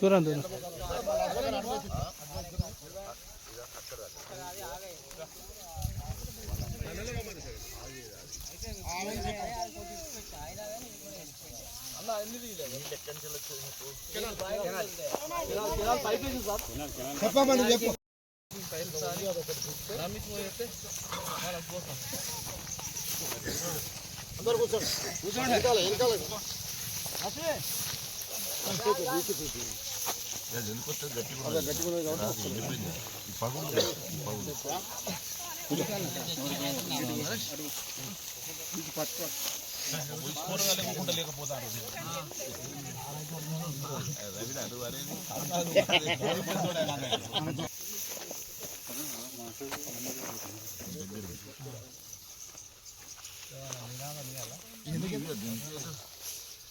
దూరం దూరం చెప్పమని చెప్పు అందరు కూర్చోండి. కూర్చోండి. వెనకాల వెనకాల. అదే గట్టిగా ఉన్నది కాబట్టి వస్తుంది.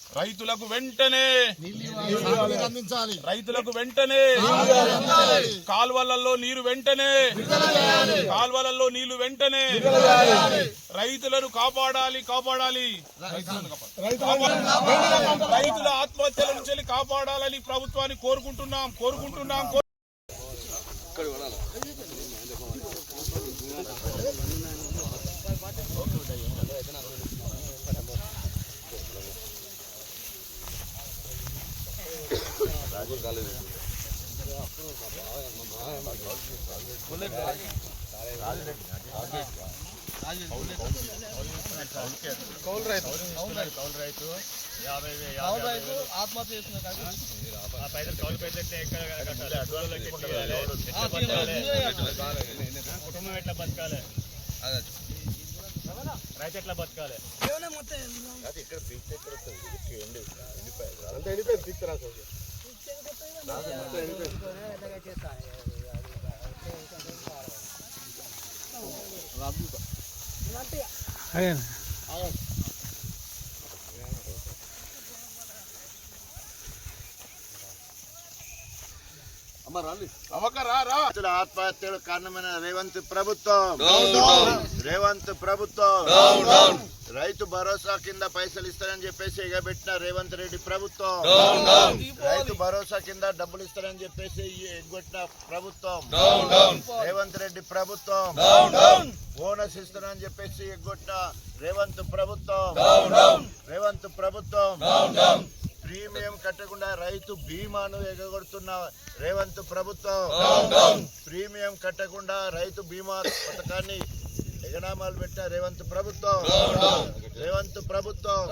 రైతులకు వెంటనే అందించాలి రైతులకు వెంటనే కాల్వలలో నీరు వెంటనే కాల్వలలో నీళ్ళు వెంటనే రైతులను కాపాడాలి కాపాడాలి. రైతుల ఆత్మహత్యల నుంచి కాపాడాలని ప్రభుత్వాన్ని కోరుకుంటున్నాం కోరుకుంటున్నాం కోరు- కుటుంబం ఎట్లా బతకాలి రైతు ఎట్లా బతకాలి అంతా వెళ్ళిపోయింది తీసుకురా సార్ అదే అమ్మ రాలి అవక రా రా రైతుల ఆత్మహత్యలకు కారణమైన రేవంత్ ప్రభుత్వం రేవంత్ ప్రభుత్వం రైతు భరోసా కింద పైసలు ఇస్తారని చెప్పేసి ఎగబెట్టిన రేవంత్ రెడ్డి ప్రభుత్వం. రైతు భరోసా కింద డబ్బులు ఇస్తారని చెప్పేసి ఎగ్గొట్టిన ప్రభుత్వం. రేవంత్ రెడ్డి ప్రభుత్వం. బోనస్ ఇస్తారని చెప్పేసి ఎగ్గొట్టిన రేవంత్ ప్రభుత్వం. రేవంత్ ప్రభుత్వం. ప్రీమియం కట్టకుండా రైతు బీమాను ఎగగొడుతున్న రేవంత్ ప్రభుత్వం. ప్రీమియం కట్టకుండా రైతు బీమా పథకాన్ని ఎగనామాలు పెట్టిన రేవంత్ ప్రభుత్వం. రేవంత్ ప్రభుత్వం.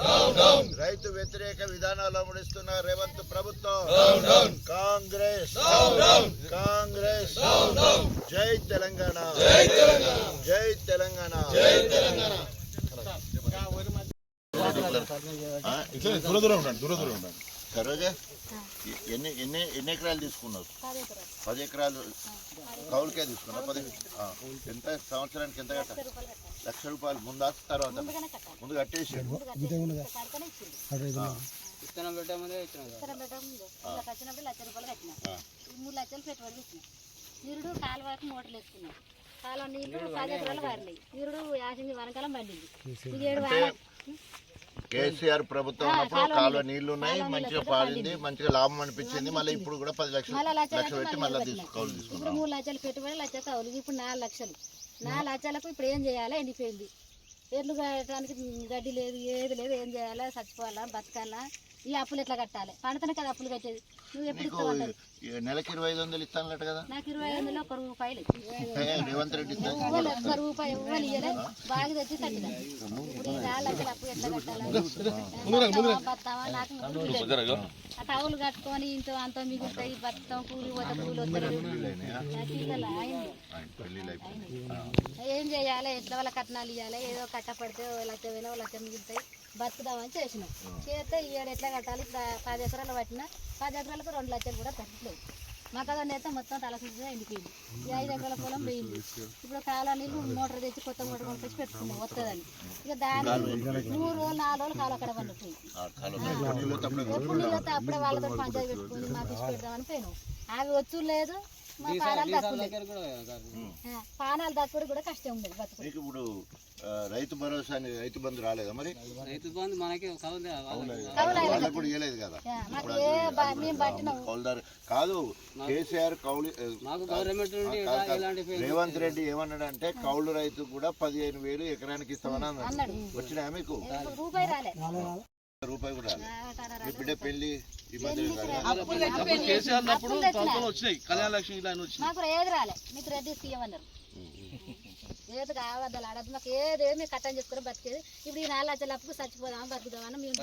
రైతు వ్యతిరేక విధానాలు అమలుస్తున్న రేవంత్ ప్రభుత్వం. కాంగ్రెస్. కాంగ్రెస్. జై తెలంగాణ. జై తెలంగాణ. ఆ, ఇట్లా దూర దూరం ఉండండి దూర దూరం ఉండండి. సరోజా ఎ- ఎన్ని ఎన్ని ఎన్ని ఎకరాలు తీసుకున్నావు? పది ఎకరాలు. కౌలుకే తీసుకున్నావు పది ఆ, ఎంత సంవత్సరానికి ఎంత కట్ట లక్ష రూపాయలు. ముందా తర్వాత ముందు కట్టేసి. విత్తనం పెట్టే ముందే వచ్చినప్పుడు లక్ష రూపాయలు కట్టినా. మూడు లక్షలు పెట్టుబడి పెట్టిన. నిరుడు కాలువకు మోటార్లు వేసుకున్నాం. కాలువ నీళ్ళు పది ఎకరాలు వారినాయి నిరుడు యాసింది వనకాలం పండింది. ఏడు వాన కేసీఆర్ ప్రభుత్వం ఉన్నప్పుడు కాలువ నీళ్ళు ఉన్నాయి మంచిగా పాడింది మంచిగా లాభం అనిపించింది. మళ్ళీ ఇప్పుడు కూడా పది లక్షలు లక్ష పెట్టి మళ్ళీ తీసు కౌలు ఇప్పుడు మూడు లక్షలు పెట్టుబడి లక్ష కౌలు. ఇప్పుడు నాలుగు లక్షలు. నాలుగు లక్షలకు ఇప్పుడు ఏం చేయాలి? ఎండిపోయింది. ఎడ్లు కట్టడానికి గడ్డి లేదు ఏది లేదు ఏం చేయాలి? చచ్చిపోవాలా బతకాలా ఈ అప్పులు ఎట్లా కట్టాలి? పండుతనే కదా అప్పులు కట్టేది. నువ్వు ఎప్పుడు నీకు ఇస్తావు నెలకి ఇరవై ఐదు వందలు ఇస్తానట కదా. నాకు ఇరవై ఐదు వందలు ఒక రూపాయలు ఏ, రేవంత్ రెడ్డి ఇస్తాను ఒక్క రూపాయి ఎవ్వరు ఇయ్యలే బాగా తెచ్చి కట్టిన ఇప్పుడు ఈ నాలుగు లక్షలు అప్పు ఎట్లా కట్టాలి? బతావా నాకు కూలి లేదు. ఆ టౌలు కట్టుకొని ఇంత అంత మిగులుతాయి బతాం కూలి పోతే కూలి వస్తారు నాకు ఇవ్వాలి, అయింది పెళ్ళిళ్ళు అయిపోయింది ఏం చేయాలి? ఎట్లా వాళ్ళ కట్నాలు ఇవ్వాలి ఏదో కట్టపడితే పోయినా ఓ లక్ష మిగులుతాయి. బతుకుదామని చేసినాం. చేస్తే ఈ ఏడు ఎట్లా కట్టాలి? పది ఎకరాలు పట్టినా పది ఎకరాలకు రెండు లక్షలు కూడా పెట్టట్లేదు. మాకు అదే నేత మొత్తం తల సుద్దిగా ఎండిపోయింది. ఈ ఐదు ఎకరాల పొలం పోయింది. ఇప్పుడు కాలువ నీళ్ళు మోటార్ తెచ్చి కొత్త మోటార్ కొనుకొచ్చి పెట్టుకున్నాం వస్తుందని ఇక దాని మూడు రోజులు నాలుగు రోజులు కాలువ అక్కడ పండుతుంది ఎప్పుడు నీళ్ళు వస్తే అప్పుడే వాళ్ళతో పంచాయతీ పెట్టుకుని మాకు ఇచ్చి పెడదామని పోయినాం. అవి వచ్చు లేదు పానాలు దక్కుడు కూడా కష్టం ఉండదు బతుకు మీకు ఇప్పుడు ఆ, రైతు భరోసా అని రైతు బంధు రాలేదా మరి? రైతు బంధు మనకి వాళ్ళకి కూడా. ఇవ్వలేదు కదా. ఆ, మాకు ఏ బ- మేము పట్టినాం. కౌలుదారు కాదు కేసీఆర్ కౌలు ఆ, మాకు గవర్నమెంట్ నుండి కాదు, కాదు. ఇలాంటి రేవంత్ రెడ్డి ఏమన్నాడంటే కౌలు రైతు కూడా పదిహేను వేలు ఎకరానికి ఇస్తామని అన్నాడు. అన్నాడు. వచ్చినా మీకు? రూపాయి రాలే. రూపాయి కూడా మీ బిడ్డ పెళ్ళి. కేసీఆర్ అప్పుడు. ప్రభుత్వం వచ్చినాయి. కళ్యాణ లక్ష్మి వచ్చినాయి. మాకు ఏది రాలే. మీకు రెడ్డి తీయమన్నారు ఏది కావద్దాలు ఆడద్దు మాకు ఏదేమి మేము కట్టం చేసుకుని బతికేది. ఇప్పుడు ఈ నాలుగు లక్షల అప్పుకు చచ్చిపోదాం బతుకుదామని మేము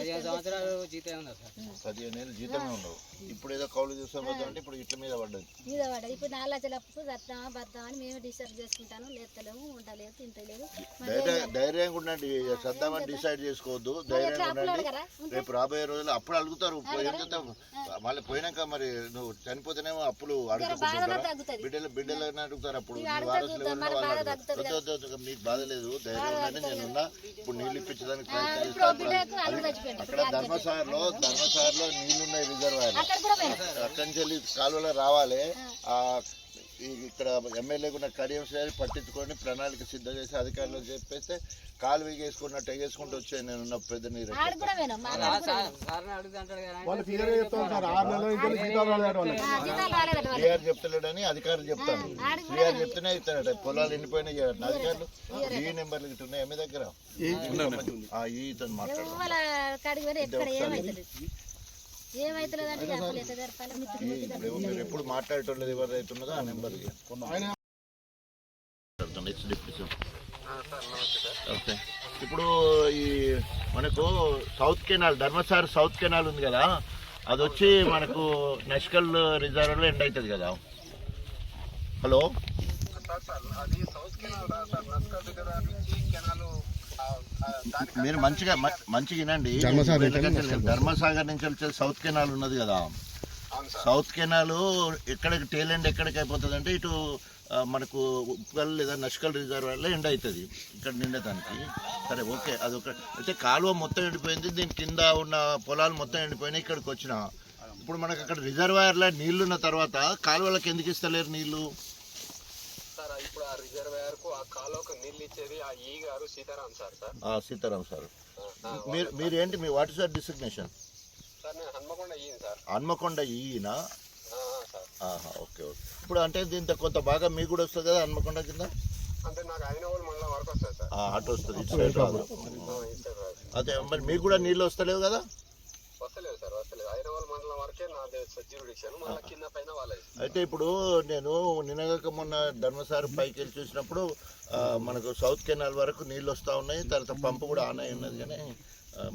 జీతమే ఉండవు. ఇప్పుడు ఏదో కౌలు చూస్తాం ఇప్పుడు ఇట్ల మీద పడ్డది. మీద పడ్డది. ఇప్పుడు నాలుగు లక్షల అప్పుకు చద్దామా బద్దామని మేము డిస్టర్బ్ చేసుకుంటాను లేస్తలేము ఉండలేదు తింటలేదు ధైర్య ధైర్యంగా ఉండండి. సద్దామని డిసైడ్ చేసుకోవద్దు. ధైర్యంగా ఉండండి. రేపు రాబోయే రోజులు అప్పుడు అడుగుతారు. మళ్ళీ పోయినాక మరి నువ్వు చనిపోతేనేమో అప్పులు తగ్గుతుంది. బిడ్డలు బిడ్డలు అడుగుతారు అప్పుడు. వద్దు, మీకు బాధ లేదు ధైర్యం నేను ఉన్నా ఇప్పుడు నీళ్ళు ఇప్పించడానికి ప్రయత్నం అక్కడ ధర్మసాగర్లో ధర్మసాగర్లో నీళ్ళున్నాయి రిజర్వాయర్ అక్కడ నుంచి వెళ్ళి కాలువలో రావాలి. ఇక్కడ ఎమ్మెల్యే ఉన్న కడియం సార్ పట్టించుకొని ప్రణాళిక సిద్ధం చేసి అధికారులకు చెప్పేస్తే కాలు వేసుకున్నట్టు ఎగేసుకుంటూ వచ్చాను నేను ఉన్న పెద్ద నీరు ఆడ కూడా పోయినాం మా సార్ సార్ని అడిగితే అంటాడు కదా వాళ్ళు క్లియర్ చెప్తాం సార్ ఆరు నెలల నుంచి జీతాలు రాలేదు వాళ్ళకి. ఆ, జీతాలు రాలేదట వాళ్ళకి. శ్రీఆర్ చెప్తలేడని అధికారులు చెప్తాను శ్రీఆర్ చెప్తేనే ఇస్తాడట పొలాలు ఎండిపోయినాయి చేయట అధికారులు. ఈ నెంబర్లు ఇటు ఉన్నాయి మీ దగ్గర? ఆ, ఈ ఇతను మాట్లాడు ఎప్పుడు మాట్లాడేటోళ్ళు ఎవరైతే ఉన్నదో ఆ నెంబర్ ఓకే. ఇప్పుడు ఈ మనకు సౌత్ కెనాల్ ధర్మసార్ సౌత్ కెనాల్ ఉంది కదా అది వచ్చి మనకు నష్కల్ రిజర్వ్లో ఎండ్ అవుతుంది కదా. హలో? మీరు మంచిగా మ- మంచిగా వినండి. ధర్మసాగర్ నుంచి వచ్చే సౌత్ కెనాల్ ఉన్నది కదా. సౌత్ కెనాల్ ఎక్కడికి టేల్ ఎండ్ ఎక్కడికి అయిపోతుంది అంటే ఇటు మనకు ఉప్పల్ లేదా నష్కల్ రిజర్వాయర్లో ఎండ్ అవుతుంది. ఇక్కడ నిండటానికి సరే ఓకే అదొక. అయితే కాలువ మొత్తం ఎండిపోయింది దీని కింద ఉన్న పొలాలు మొత్తం ఎండిపోయినాయి ఇక్కడికి వచ్చిన. ఇప్పుడు మనకు అక్కడ రిజర్వాయర్లో నీళ్ళు ఉన్న తర్వాత కాలువలకు ఎందుకు ఇస్తలేరు నీళ్ళు? ఆ రిజర్వేయర్కు ఆ కాలువకు నీళ్ళు ఇచ్చేది ఆ ఈ గారు సీతారాం సార్ సార్. ఆ, సీతారాం సార్. మీరు మీరు ఏంటి మీ what is your designation sir నేను హన్మకొండ ఇయ్యింది సార్. హన్మకొండ ఈయన? ఆ, ఆ, సార్. ఆహా, ఓకే ఓకే. ఇప్పుడు అంటే దీంతో కొంత బాగా మీకు కూడా వస్తుంది కదా హన్మకొండ కింద? అంటే నాకు అయిన వాళ్ళు మళ్ళీ వరకు వస్తుంది సార్. ఆ, అటు వస్తుంది సార్. అదే మరి మీకు కూడా నీళ్ళు వస్తలేవు కదా? సార్ మళ్ళీ కింద పైన వాళ్ళది అయితే ఇప్పుడు నేను నిన్నగాక మొన్న ధర్మసారి పైకి వెళ్ళి చూసినప్పుడు మనకు సౌత్ కెనాల్ వరకు నీళ్ళు వస్తూ ఉన్నాయి. తర్వాత పంపు కూడా ఆన్ అయి ఉన్నది కానీ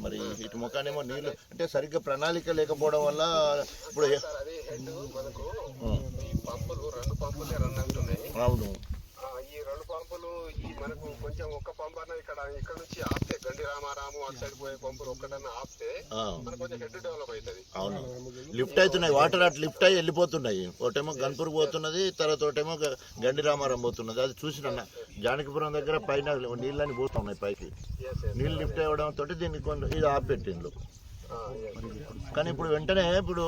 మరి ఇటు ముఖానేమో నీళ్ళు అంటే సరిగ్గా ప్రణాళిక లేకపోవడం వల్ల ఇప్పుడు అవును. పంపులు ఈ మనకు కొంచెం ఒక్క పంపు అన్న ఇక్కడ ఇక్కడ నుంచి ఆపితే గండి రామారాము అటు సైడ్ పోయే పంపులు ఒక్కటన్నా ఆపితే మనకు కొంచెం హెడ్ డెవలప్ అవుతుంది. అవును. లిఫ్ట్ అవుతున్నాయి వాటర్ అటు లిఫ్ట్ అయ్యి వెళ్ళిపోతున్నాయి. ఒకటేమో గన్పూర్ పోతున్నది తర్వాత ఒకటేమో గండి రామారం పోతున్నది. అది చూసిన జానకిపురం దగ్గర పైన నీళ్ళని పోతున్నాయి పైకి. నీళ్ళు లిఫ్ట్ అవ్వడం తోటి దీన్ని కొంచెం ఇది ఆపెట్టిండ్రు కానీ ఇప్పుడు వెంటనే ఇప్పుడు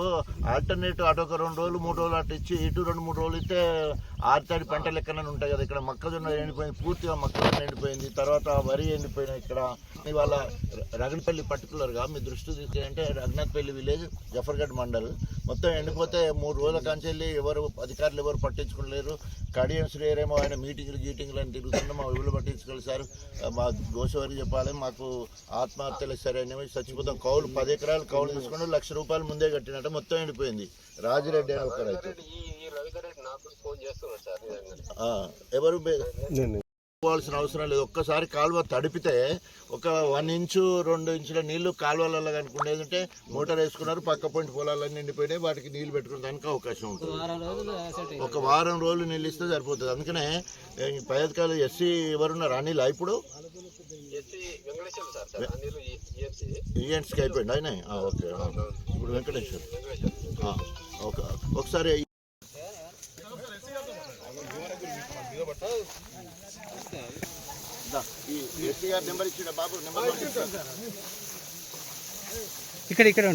ఆల్టర్నేట్ అటు ఒక రెండు రోజులు మూడు రోజులు అటు ఇచ్చి ఇటు రెండు మూడు రోజులు ఇస్తే ఆరుతడి పంట లెక్కనే ఉంటాయి కదా. ఇక్కడ మొక్కజొన్న ఎండిపోయింది పూర్తిగా మొక్కజొన్న ఎండిపోయింది తర్వాత వరి ఎండిపోయినాయి ఇక్కడ. ఇవాళ రగనపల్లి పర్టికులర్గా మీ దృష్టి తీసుకుంటే రఘునాథ్పల్లి విలేజ్ జఫర్గఢ్ మండల్. మొత్తం ఎండిపోతే మూడు రోజుల కాంచెల్లి ఎవరు అధికారులు ఎవరు పట్టించుకోలేరు. కడియం శ్రీరేమో ఆయన మీటింగ్లు గీటింగ్లు అని తిరుగుతుంటే మా ఊళ్ళు పట్టించుకోవాలి సార్. మా గోసవరికి చెప్పాలి మాకు ఆత్మహత్యలు సరే అనేవి చచ్చిపోతాం కౌలు పది ఎకరాలు కౌలు తీసుకుని లక్ష రూపాయలు ముందే కట్టినట్టు మొత్తం ఎండిపోయింది. రాజిరెడ్డి అని ఒక రైతు. ఈ ఈ రవీందర్ రెడ్డి నాకు ఫోన్ చేస్తున్నాడు సార్. నిజంగా ఆ, ఎవరు పోవాల్సిన అవసరం లేదు. ఒక్కసారి కాలువ తడిపితే ఒక వన్ ఇంచు రెండు ఇంచుల నీళ్ళు కాలువలలో కనుకుండేది ఉంటే మోటార్ వేసుకున్నారు పక్క పొంటి పొలాలన్నీ నిండిపోయినాయి వాటికి నీళ్ళు పెట్టుకోవడానికి అవకాశం ఉంటుంది. వారం రోజులు సెట్ ఒక వారం రోజులు నీళ్ళు ఇస్తే సరిపోతుంది. అందుకనే పై అధికారులు ఎస్సీ ఎవరున్నారు అనిల్ ఇప్పుడు? ఈఎంట్స్కి అయిపోయింది. ఆయన ఓకే. ఇప్పుడు వెంకటేశ్వర్. ఆ, ఓకే. ఒకసారి దా, నెంబర్ ఇచ్చిన బాబు నెంబర్ ఇక్కడ ఇక్కడ